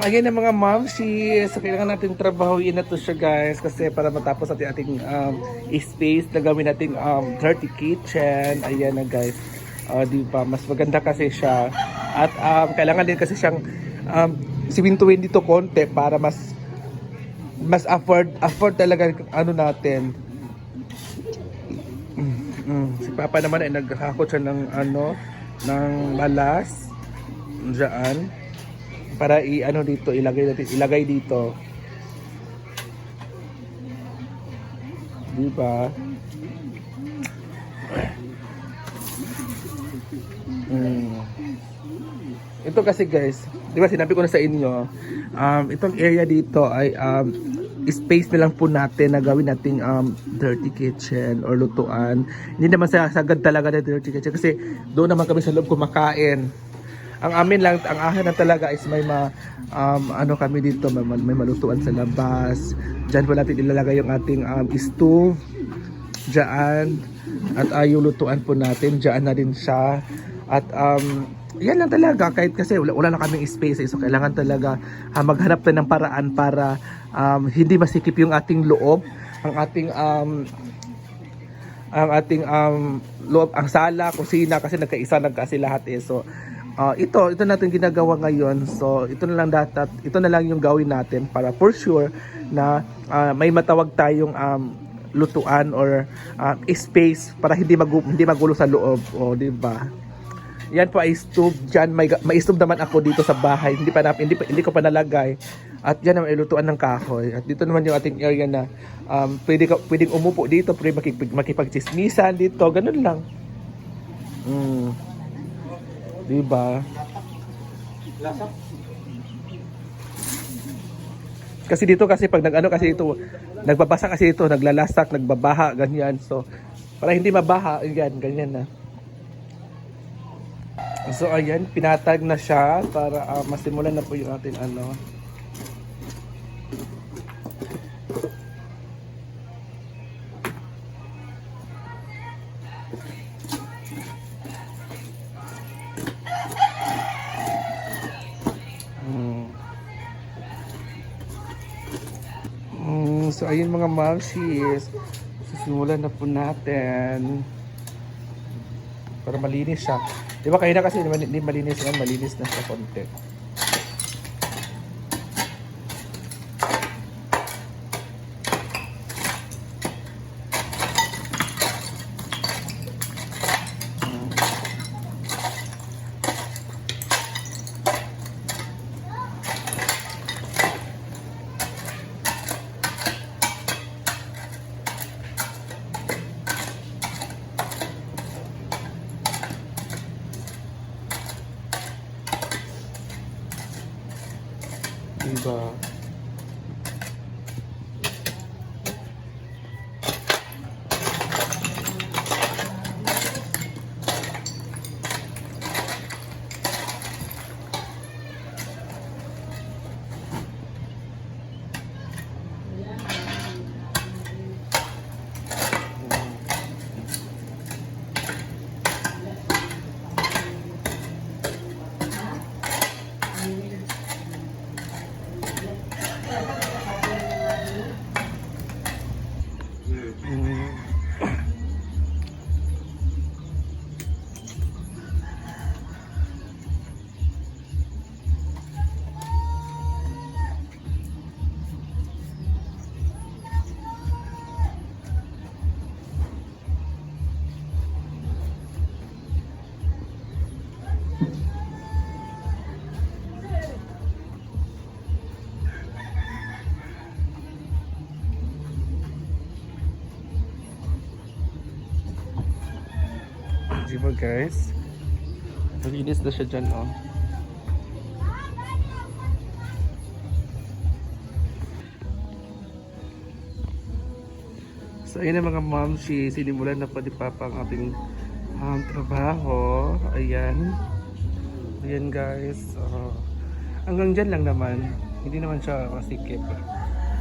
Ayan na mga momshi. So, kailangan natin trabahuin na to siya guys. Kasi para matapos natin ating um, space na gawin nating um, dirty kitchen. Ayan na guys. Uh, di ba? Mas maganda kasi siya. At um, kailangan din kasi siyang um, simintuin dito konti para mas mas afford afford talaga ano natin. Mm, mm. Si Papa naman ay naghakot siya ng ano ng malas diyan para i ano dito ilagay natin ilagay dito. Di ba? Mm. ito kasi guys di ba sinabi ko na sa inyo um, itong area dito ay um, space na lang po natin na gawin nating um, dirty kitchen or lutuan. Hindi naman sa sagad talaga na dirty kitchen kasi doon naman kami sa loob kumakain ang amin lang ang akin lang talaga is may ma um, ano kami dito may, may malutuan sa labas. Diyan po natin ilalagay yung ating um, stove diyan. At uh, lutuan po natin. Diyan na din siya. At um, yan lang talaga. Kahit kasi wala, wala na kaming space so kailangan talaga uh, maghanap tayo ng paraan para um, hindi masikip yung ating loob. Ang ating um, ang ating um, loob, ang sala, kusina kasi nagkaisa nagkasi lahat eh. So uh, ito, ito natin ginagawa ngayon. So ito na lang dapat, ito na lang yung gawin natin para for sure na uh, may matawag tayong um, lutuan or uh, space para hindi mag hindi magulo sa loob, o di ba? Yan po ay stove diyan may may stove naman ako dito sa bahay. Hindi pa na, hindi pa, hindi ko pa nalagay. At yan naman ay lutuan ng kahoy. At dito naman yung ating area na um, pwede ka pwedeng umupo dito, pwede makipag, makipagchismisan dito, ganun lang. Mm. Diba? Kasi dito kasi pag nag ano kasi ito nagbabasa kasi ito naglalasak nagbabaha ganyan. So para hindi mabaha yan ganyan na. So ayan pinatag na siya para ah, masimulan na po yung ating ano ayun mga mamshis. Sisimulan na po natin. Para malinis siya. Di ba kanina kasi hindi malinis yan, malinis na siya konti. Diba? Mm. Di ba guys? Malinis na siya dyan oh. So ayun na mga mom, si sinimulan na pa di Papa ang ating um, trabaho. Ayan. Ayan guys. Oh. hanggang dyan lang naman. Hindi naman siya masikip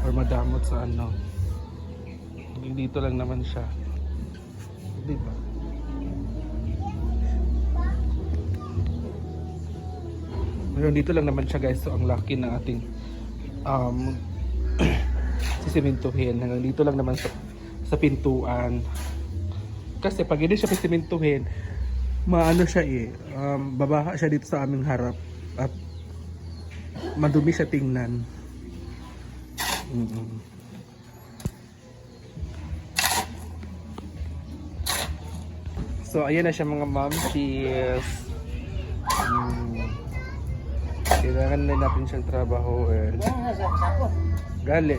or madamot sa ano. Dito lang naman siya. Di ba? Pero dito lang naman siya guys. So ang laki ng ating um, sisimintuhin. Hanggang dito lang naman sa, sa pintuan. Kasi pag hindi siya sisimintuhin, maano siya eh. Um, babaha siya dito sa aming harap. At madumi siya tingnan. Mm-mm. So, ayan na siya mga ma'am. Cheers! Mm. Kailangan na natin siyang trabaho. Eh. Gali.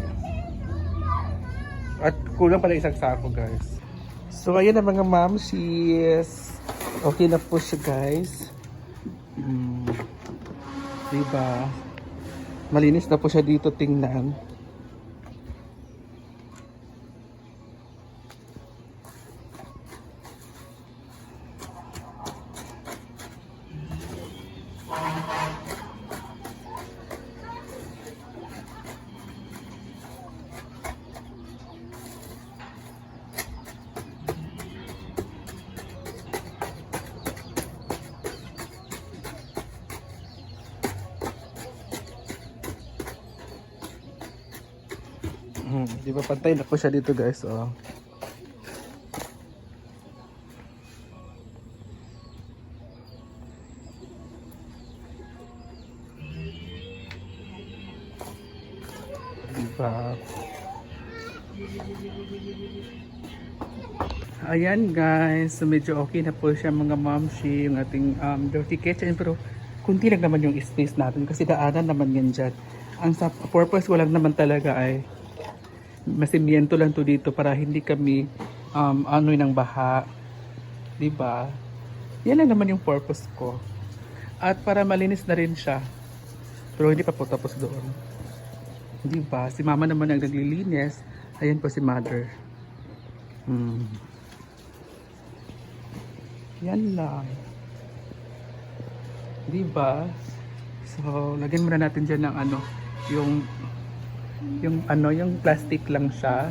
At kulang pala isang sako, guys. So, ayan na mga ma'am. Okay na po siya, guys. Mm. Diba? Malinis na po siya dito tingnan. Di ba pantay na po siya dito guys, oh. Di ba? Ayan guys, so medyo okay na po siya mga mamshi, yung ating um, dirty kitchen. Pero kunti lang naman yung space natin kasi daanan naman yan dyan. Ang purpose ko lang naman talaga ay masimiento lang to dito para hindi kami um, ano ng baha. 'Di ba? Yan lang naman yung purpose ko. At para malinis na rin siya. Pero hindi pa po tapos doon. 'Di ba? Si mama naman ang naglilinis. Ayan po si mother. Hmm. Yan lang. 'Di ba? So, lagyan muna natin diyan ng ano, yung yung ano, yung plastic lang siya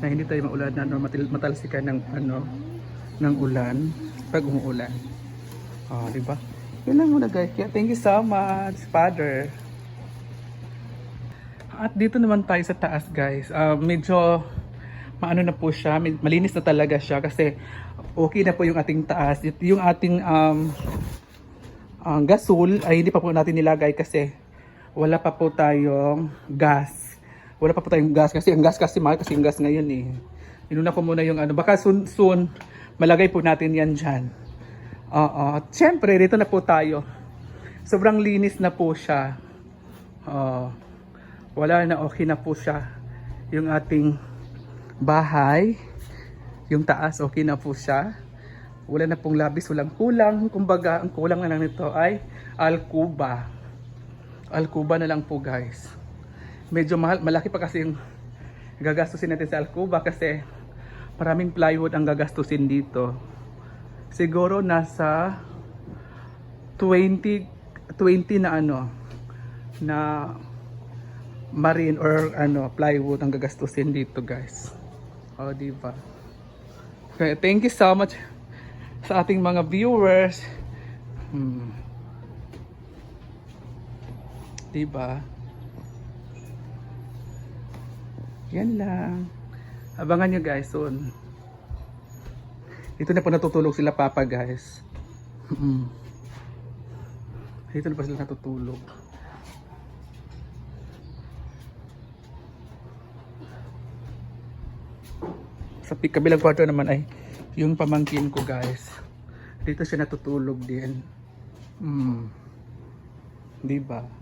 na hindi tayo maulan na no, matal- matalsikan ng ano ng ulan pag umuulan. Oh, di ba? Yun lang muna guys. Kaya thank you so much, Father. At dito naman tayo sa taas guys. Ah, medyo maano na po siya, malinis na talaga siya kasi okay na po yung ating taas. Yung ating um, ang gasol ay hindi pa po natin nilagay kasi wala pa po tayong gas. Wala pa po tayong gas kasi ang gas kasi mahal kasi ang gas ngayon eh. Inuna ko muna yung ano, baka soon, soon malagay po natin yan dyan. Oo, at syempre dito na po tayo. Sobrang linis na po siya. Oo. wala na okay na po siya. Yung ating bahay, yung taas okay na po siya wala na pong labis, walang kulang. Kumbaga, ang kulang na lang nito ay alkuba. Alkuba na lang po guys. Medyo mahal, malaki pa kasi yung gagastusin natin sa alkuba kasi maraming plywood ang gagastusin dito. Siguro nasa 20 20 na ano na marine or ano plywood ang gagastusin dito guys. O di ba? Okay, thank you so much sa ating mga viewers. Hmm. Diba? Yan lang. Abangan nyo guys soon. Dito na po natutulog sila papa guys. Dito na pa sila natutulog. Sa kabilang kwarto naman ay yung pamangkin ko guys. Dito siya natutulog din. Hmm. Di ba?